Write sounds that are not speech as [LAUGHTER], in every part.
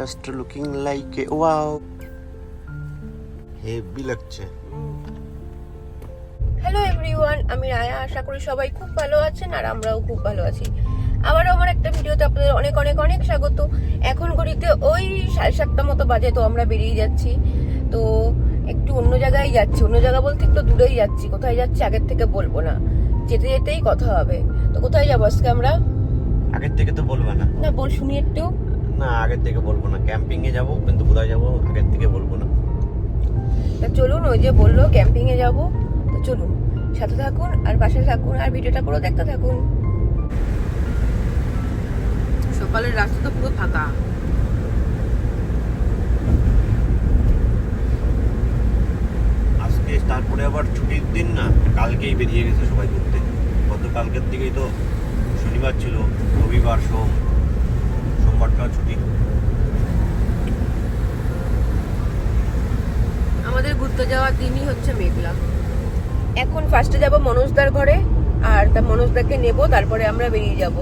Just looking like a wow heavy লাগছে। Hello everyone আমি রায়া আশা করি সবাই খুব ভালো আছেন আর আমরাও খুব ভালো আছি। আবারও আমার একটা ভিডিওতে আপনাদের অনেক অনেক অনেক স্বাগত। এখন ঘড়িতে ওই সাড়ে সাতটা মতো বাজে তো আমরা বেরিয়ে যাচ্ছি। তো একটু অন্য জায়গায় যাচ্ছি। অন্য জায়গা বলতে একটু দূরেই যাচ্ছি। কোথায় যাচ্ছি আগের থেকে বলব না। যেতে যেতেই কথা হবে। তো কোথায় যাব আজকে আমরা? আগের থেকে তো বলবে না। না বল শুনি একটু। না আগের থেকে বলব না। ক্যাম্পিং এ যাব কিন্তু কোথায় যাব আগের থেকে বলব না। তা চলুন ওই যে বলল ক্যাম্পিং এ যাব। তো চলুন সাথে থাকুন আর পাশে থাকুন আর ভিডিওটা পুরো দেখতে থাকুন। সকালের রাস্তা তো পুরো ফাঁকা। আজকে তারপরে আবার ছুটির দিন না কালকেই বেরিয়ে গেছে সবাই ঘুরতে। গত কালকের দিকেই তো শনিবার ছিল রবিবার সোম। আমাদের ঘুরতে যাওয়ার দিনই হচ্ছে মেঘলা। এখন ফার্স্টে যাব মনোজদার ঘরে, আর তা মনোজদাকে নেব, তারপরে আমরা বেরিয়ে যাব।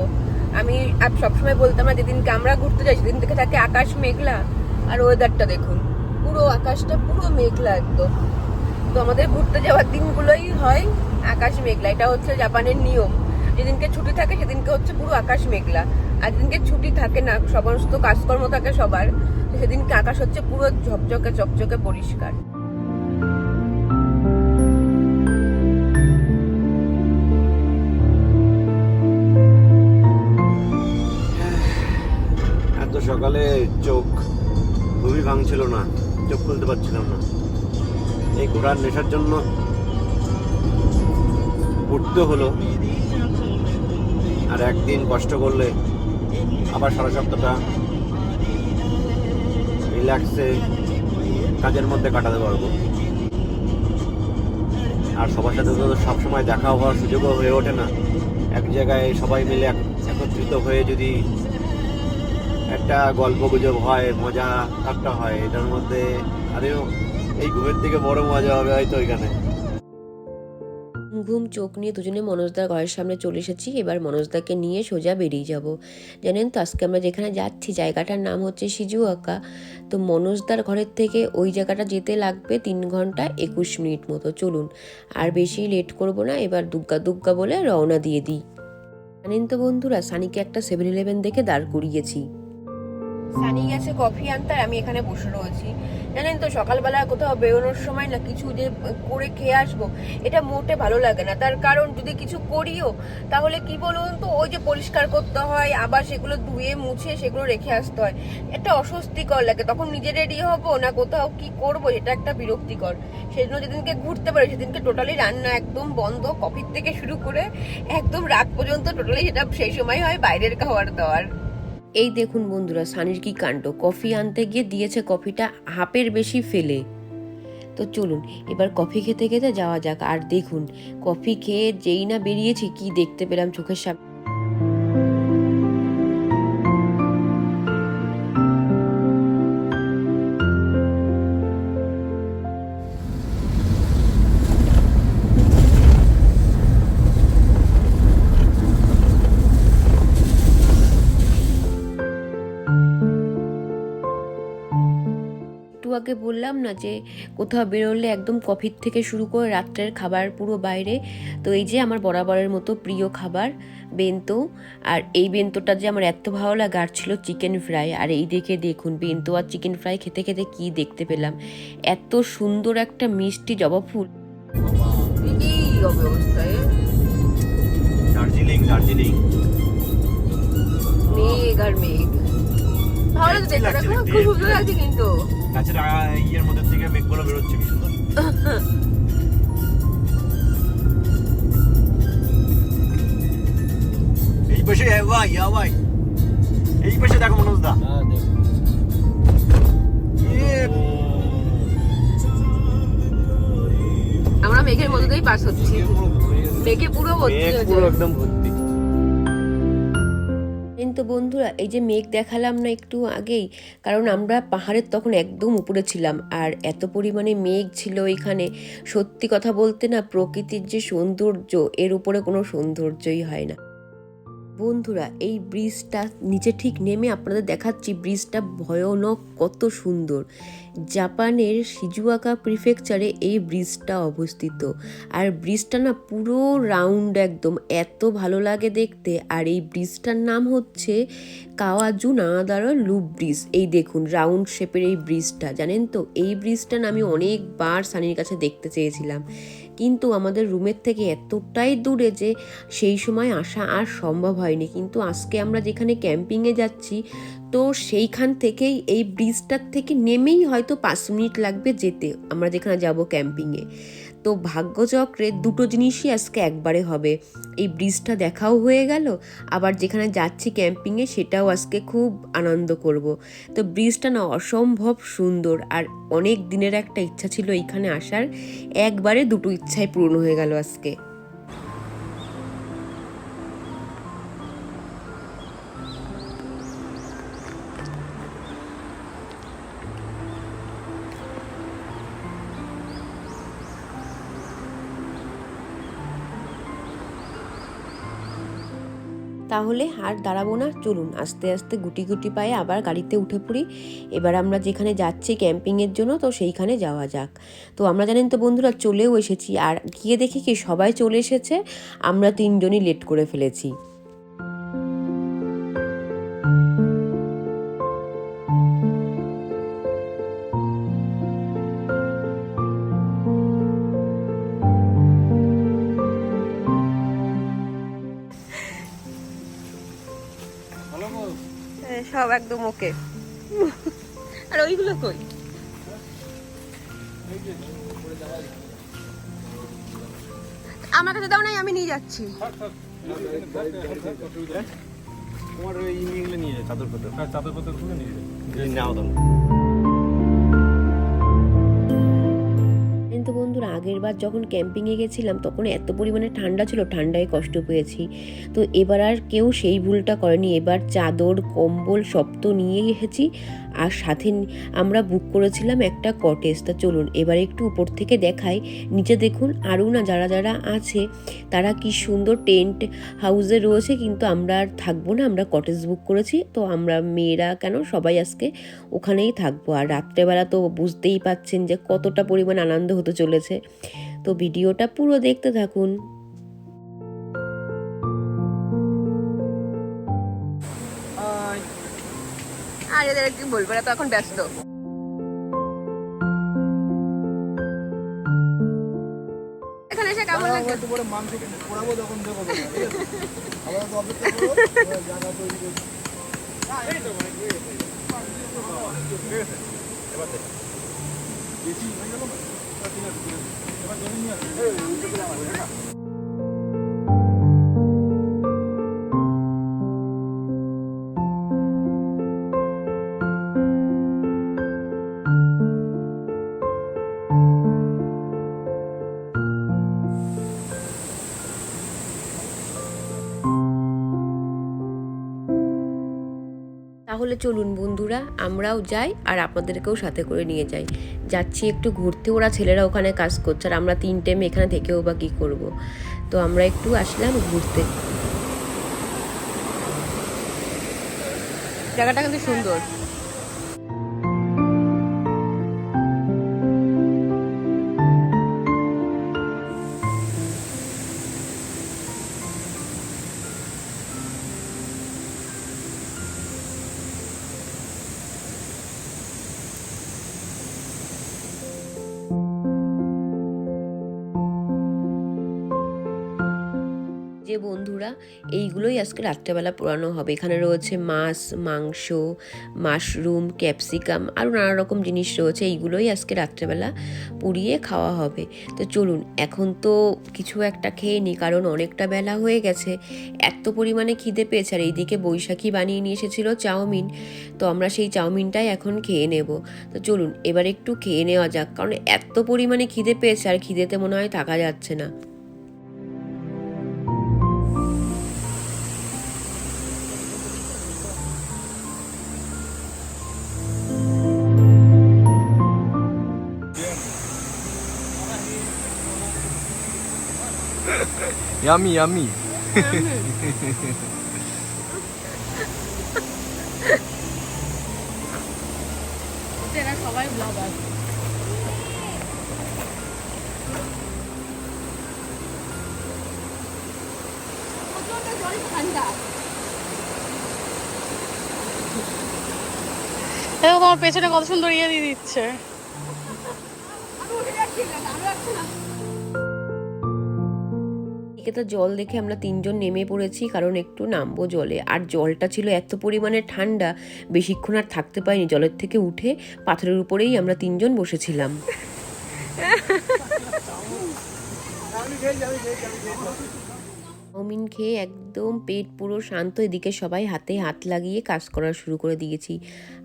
আমি সবসময় বলতাম না, যেদিনকে আমরা ঘুরতে যাই, সেদিন থেকে থাকে আকাশ মেঘলা, আর ওয়েদারটা দেখুন। পুরো আকাশটা পুরো মেঘলা একদম। তো আমাদের ঘুরতে যাওয়ার দিনগুলোই হয় আকাশ মেঘলা। এটা হচ্ছে জাপানের নিয়ম। যেদিনকে ছুটি থাকে সেদিনকে হচ্ছে পুরো আকাশ মেঘলা। আর যেদিনকে ছুটি থাকে না, সমস্ত কাজকর্ম থাকে সবার সেদিনকে আকাশ হচ্ছে পুরো ঝকঝকে, চকচকে পরিষ্কার। এত সকালে চোখ খুবই ভাঙছিল না, চোখ খুলতে পারছিলাম না। এই ঘোড়ার নেশার জন্য উঠতে হলো। আর একদিন কষ্ট করলে আবার সারা সপ্তাহটা রিল্যাক্সে কাজের মধ্যে কাটাতে পারব। আর সবার সাথে তো সবসময় দেখা হওয়ার সুযোগও হয়ে ওঠে না। এক জায়গায় সবাই মিলে এক- একত্রিত হয়ে যদি একটা গল্প গুজব হয়, মজা ঠাট্টা হয়, এটার মধ্যে আরেও এই ঘুমের থেকে বড় মজা হবে হয়তো ওইখানে। ঘুম, চোখ নিয়ে দুজনে মনোজদার ঘরের সামনে চলে এসেছি। এবার মনোজদাকে নিয়ে সোজা বেরিয়ে যাব। জানেন তো, আজকে আমরা যেখানে যাচ্ছি, জায়গাটার নাম হচ্ছে সিজুয়াকা তো মনোজদার ঘরের থেকে ওই জায়গাটা যেতে লাগবে তিন ঘণ্টা একুশ মিনিট মতো। চলুন, আর বেশি লেট করব না, এবার দুগ্গা দুগ্গা বলে রওনা দিয়ে দিই। জানেন তো বন্ধুরা, সানিকে একটা সেভেন ইলেভেন দেখে দাঁড় করিয়েছি। সানি গেছে, কফি আনতে, আর আমি এখানে বসে রয়েছি। জানেন তো, সকালবেলা কোথাও বেরোনোর সময় না কিছু যে করে খেয়ে আসব, এটা মোটে ভালো লাগে না। তার কারণ যদি কিছু করিও, তাহলে কি বলুন তো, ওই যে পরিষ্কার করতে হয়, আবার সেগুলো ধুয়ে, মুছে, সেগুলো রেখে আসতে হয়। একটা অস্বস্তিকর লাগে। তখন নিজে রেডি হব না কোথাও কি করব এটা একটা বিরক্তিকর। সেজন্য যেদিনকে ঘুরতে পারি, সেদিনকে টোটালি রান্না একদম বন্ধ। কফির থেকে শুরু করে একদম রাত পর্যন্ত টোটালি সেটা সেই সময় হয় বাইরের খাবার দাবার এই দেখুন বন্ধুরা, সানির কি কাণ্ড? কফি আনতে গিয়ে দিয়েছে কফিটা হাফের বেশি ফেলে। তো চলুন, এবার কফি খেতে খেতে যাওয়া যাক। আর দেখুন, কফি খেয়ে যেই না বেরিয়েছি, কি দেখতে পেলাম চোখের সামনে। আগে বললাম না যে কোথাও বেরোলে একদম কফির থেকে শুরু করে রাত্রের খাবার পুরো বাইরে। তো এই যে আমার বরাবরের মতো প্রিয় খাবার বেন্তো। আর এই বেন্তোটা যে আমার এত ভালো লাগে আর ছিল চিকেন ফ্রাই। আর এই দেখে দেখুন বেন্তো আর চিকেন ফ্রাই খেতে খেতে কি দেখতে পেলাম। এত সুন্দর একটা মিষ্টি জবা ফুল। দার্জিলিং দার্জিলিং। মেঘ আর মেঘ। ভালো তো দেখতে দেখো খুব সুন্দর লাগছে কিন্তু। গাছের ইয়ের মধ্যে থেকে মেঘগুলো বেরোচ্ছে কি সুন্দর। এই পাশে এ ভাই ভাই এই পাশে দেখো মনোজ দা। ইয়ে, আমরা মেঘের মধ্যে দিয়েই পাস হচ্ছি মেঘে পুরো ভর্তি পুরো একদম ভর্তি। কিন্তু বন্ধুরা, এই যে মেঘ দেখালাম না একটু আগেই, কারণ আমরা পাহাড়ের তখন একদম উপরে ছিলাম, আর এত পরিমাণে মেঘ ছিল এখানে। সত্যি কথা বলতে না, প্রকৃতির যে সৌন্দর্য, এর উপরে কোনো সৌন্দর্যই হয় না। বন্ধুরা, এই ব্রিজটা নিচে ঠিক নেমে আপনাদের দেখাচ্ছি, ব্রিজটা ভয়ানক, কত সুন্দর। জাপানের সিজুয়াকা প্রিফেকচারে এই ব্রিজটা অবস্থিত। আর ব্রিজটা না পুরো রাউন্ড একদম, এত ভালো লাগে দেখতে। আর এই ব্রিজটার নাম হচ্ছে কাওয়াজু নাদারা লুপ ব্রিজ। এই দেখুন, রাউন্ড শেপের এই ব্রিজটা, জানেন তো? এই ব্রিজটা না আমি অনেকবার সানির কাছে দেখতে চেয়েছিলাম। কিন্তু আমাদের রুমের থেকে এতটাই দূরে যে সেই সময় আসা আর সম্ভব হয়নি। কিন্তু আজকে আমরা যেখানে ক্যাম্পিংয়ে যাচ্ছি, তো সেইখান থেকেই এই ব্রিজটার থেকে নেমেই হয়তো পাঁচ মিনিট লাগবে যেতে। আমরা যেখানে যাব ক্যাম্পিংয়ে তো ভাগ্যচক্রে দুটো জিনিসই আজকে একবারে হবে। এই ব্রিজটা দেখাও হয়ে গেল, আবার যেখানে যাচ্ছি ক্যাম্পিংয়ে সেটাও আজকে খুব আনন্দ করব। তো ব্রিজটা না অসম্ভব সুন্দর, আর অনেক দিনের একটা ইচ্ছা ছিল এইখানে আসার, একবারে দুটো ইচ্ছাই পূরণ হয়ে গেল আজকে। তাহলে আর দাঁড়াবো না, চলুন। আস্তে আস্তে গুটি গুটি পায়ে আবার গাড়িতে উঠে পড়ি। এবার আমরা যেখানে যাচ্ছি ক্যাম্পিংয়ের জন্য, তো সেইখানে যাওয়া যাক। তো আমরা জানেন তো বন্ধুরা, চলেও এসেছি। আর গিয়ে দেখি কি সবাই চলে এসেছে। আমরা তিনজনই লেট করে ফেলেছি। সব একদম ওকে। আর ওইগুলো কই? আমার কাছে দাও নাই আমি নিয়ে যাচ্ছি। তোমার ওই নিয়ে যায় চাদর পাতর হ্যাঁ চাদর পাতর খুলে নিয়ে যায় যদি নাও দাও। আগের বার যখন ক্যাম্পিংয়ে গেছিলাম, তখন এত পরিমাণে ঠান্ডা ছিল, ঠান্ডায় কষ্ট পেয়েছি। তো এবার আর কেউ সেই ভুলটা করেনি। এবার চাদর, কম্বল সব তো নিয়ে এসেছি। আর সাথে আমরা বুক করেছিলাম একটা কটেজ তা চলুন, এবার একটু উপর থেকে দেখাই। নিচে দেখুন আরও না যারা যারা আছে, তারা কি সুন্দর টেন্ট হাউসে রয়েছে, কিন্তু আমরা আর থাকব না। আমরা কটেজ বুক করেছি, তো আমরা মেয়েরা কেন সবাই আজকে ওখানেই থাকব। আর রাত্রেবেলা তো বুঝতেই পাচ্ছেন যে কতটা পরিমাণ আনন্দ হতে চলেছে। তো ভিডিওটা পুরো দেখতে থাকুন। এদের কি বলব এরা তো এখন ব্যস্ত এখানে এসে কেমন লাগে একটু মাংস পোড়াবো তখন দেবো ঠিক আছে আবার তো অপেক্ষা করো জায়গা তৈরি করছি বেশি হয়ে গেল না এবার ঠিক আছে, ঠিক আছে। এবার জমি তাহলে চলুন বন্ধুরা, আমরাও যাই আর আপনাদেরকেও সাথে করে নিয়ে যাই। যাচ্ছি একটু ঘুরতে, ওরা ছেলেরা ওখানে কাজ করছে আর আমরা তিনটে মেয়ে এখানে থেকেও বা কী করব। তো আমরা একটু আসলাম ঘুরতে। জায়গাটা কিন্তু সুন্দর। যে বন্ধুরা, এইগুলোই আজকে রাত্রেবেলা পোড়ানো হবে। এখানে রয়েছে মাছ, মাংস, মাশরুম, ক্যাপসিকাম আরও নানা রকম জিনিস রয়েছে, এইগুলোই আজকে রাত্রেবেলা পুড়িয়ে খাওয়া হবে। তো চলুন, এখন তো কিছু একটা খেয়ে নিই, কারণ অনেকটা বেলা হয়ে গেছে। এত পরিমাণে খিদে পেয়েছে, আর এইদিকে বৈশাখী বানিয়ে নিয়ে এসেছিল চাউমিন। তো আমরা সেই চাউমিনটাই এখন খেয়ে নেব। তো চলুন, এবার একটু খেয়ে নেওয়া যাক, কারণ এত পরিমাণে খিদে পেয়েছে, আর খিদেতে মনে হয় থাকা যাচ্ছে না। Yummy, yummy. তোমার পেছনে কত সুন্দর ইয়ে দিয়ে দিচ্ছে। আমি রাখছি না। এদিকে তো জল দেখে আমরা তিনজন নেমে পড়েছি কারণ একটু নামবো জলে। আর জলটা ছিল এত পরিমাণে ঠান্ডা বেশিক্ষণ আর থাকতে পারিনি। জলের থেকে উঠে পাথরের উপরেই আমরা তিনজন বসেছিলাম। [LAUGHS] চাউমিন খেয়ে একদম পেট পুরো শান্ত। এদিকে সবাই হাতে হাত লাগিয়ে কাজ করা শুরু করে দিয়েছি।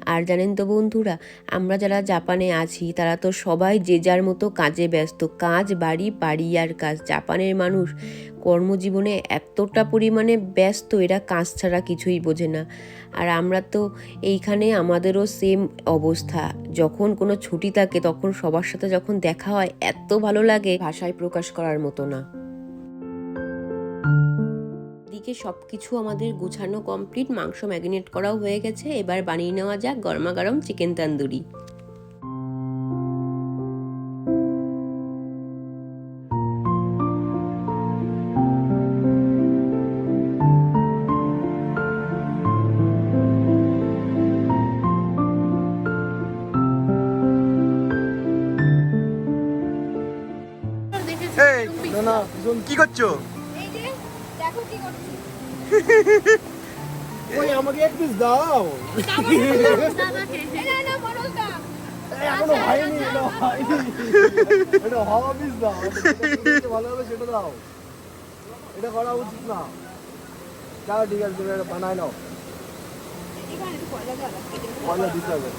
আর জানেন তো বন্ধুরা, আমরা যারা জাপানে আছি, তারা তো সবাই যে যার মতো কাজে ব্যস্ত। কাজ বাড়ি বাড়ি আর কাজ। জাপানের মানুষ কর্মজীবনে এতটা পরিমাণে ব্যস্ত, এরা কাজ ছাড়া কিছুই বোঝে না। আর আমরা তো এইখানে আমাদেরও সেম অবস্থা। যখন কোনো ছুটি থাকে, তখন সবার সাথে যখন দেখা হয়, এত ভালো লাগে, ভাষায় প্রকাশ করার মতো না। দিকে সব কিছু আমাদের গুছানো কমপ্লিট মাংস ম্যারিনেট করাও হয়ে গেছে। এবার বানিয়ে নেওয়া যাক গরমা গরম চিকেন তান্দুরি কি করছ? এই যে দেখো কি করছি। [LAUGHS] ওই আমাকে এক পিস দাও। এখনও হয়নি পিস দাও। ভালো হবে সেটা দাও। এটা করা উচিত না। যাও, ঠিক আছে নাও। দাও দিতে হবে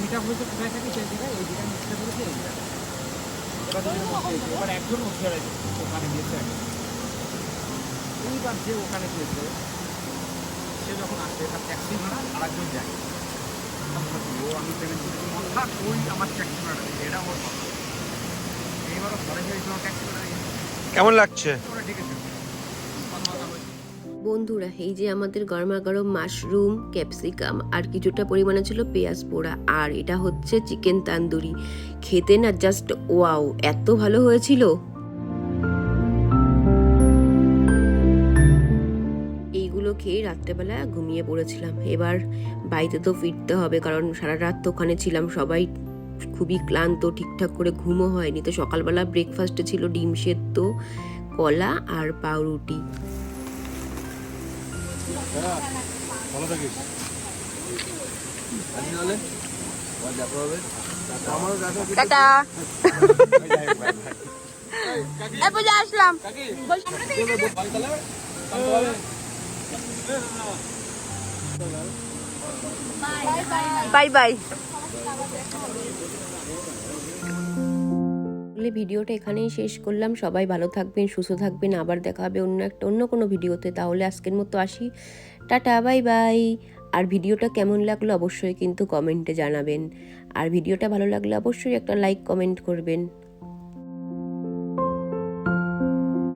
মিট আপ হয়েছে, কোথায় থাকি সেই জায়গায়? ওই জায়গায় মিটটা করেছে এই ওখানে যে ওখানে গিয়েছে সে যখন ট্যাক্সি ভাড়া যায় আমি আমার এটা এইবারও ট্যাক্সি কেমন লাগছে ওরা ঠিক আছে কথাবার্তা হয়েছে বন্ধুরা, এই যে আমাদের গরমা গরম মাশরুম, ক্যাপসিকাম, আর কিছুটা পরিমাণে ছিল পেঁয়াজ পোড়া, আর এটা হচ্ছে চিকেন তান্দুরি। খেতে না জাস্ট ওয়াও এত ভালো হয়েছিল। এইগুলো খেয়ে রাত্রেবেলা ঘুমিয়ে পড়েছিলাম। এবার বাড়িতে তো ফিরতে হবে, কারণ সারা রাত তো ওখানে ছিলাম। সবাই খুবই ক্লান্ত, ঠিকঠাক করে ঘুমও হয়নি। তো সকালবেলা ব্রেকফাস্টে ছিল ডিম সেদ্ধ, কলা আর পাউরুটি। ভালো থাকিস। টাটা। পূজা আসলাম। Bye bye. তাহলে ভিডিওটা এখানেই শেষ করলাম। সবাই ভালো থাকবেন, সুস্থ থাকবেন। আবার দেখা হবে অন্য একটা, অন্য কোনো ভিডিওতে। তাহলে আজকের মতো আসি। Tata, bye bye. আর ভিডিওটা কেমন লাগল অবশ্যই কিন্তু কমেন্টে জানাবেন। আর ভিডিওটা ভালো লাগলে অবশ্যই একটা লাইক, কমেন্ট করবেন।